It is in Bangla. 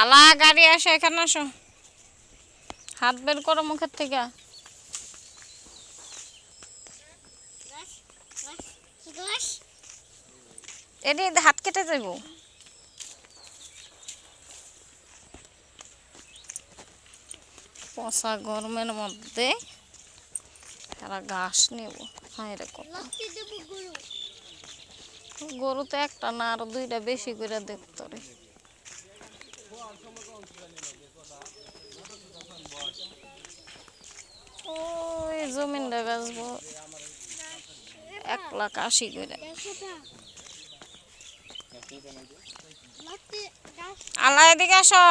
আলা গাড়ি আসো, এখানে আসো। হাত বের করো মুখের থেকে। এটি হাত কেটে যাব পচা গরমের মধ্যে তারা ঘাস নেব। হ্যাঁ এরকম গরু তো একটা না, আরও দুইটা বেশি করে দেখতো রে। ওই জমিনটা বেচবো। এক লাখ আশি করে। আল্লাহ এদিকে আসো।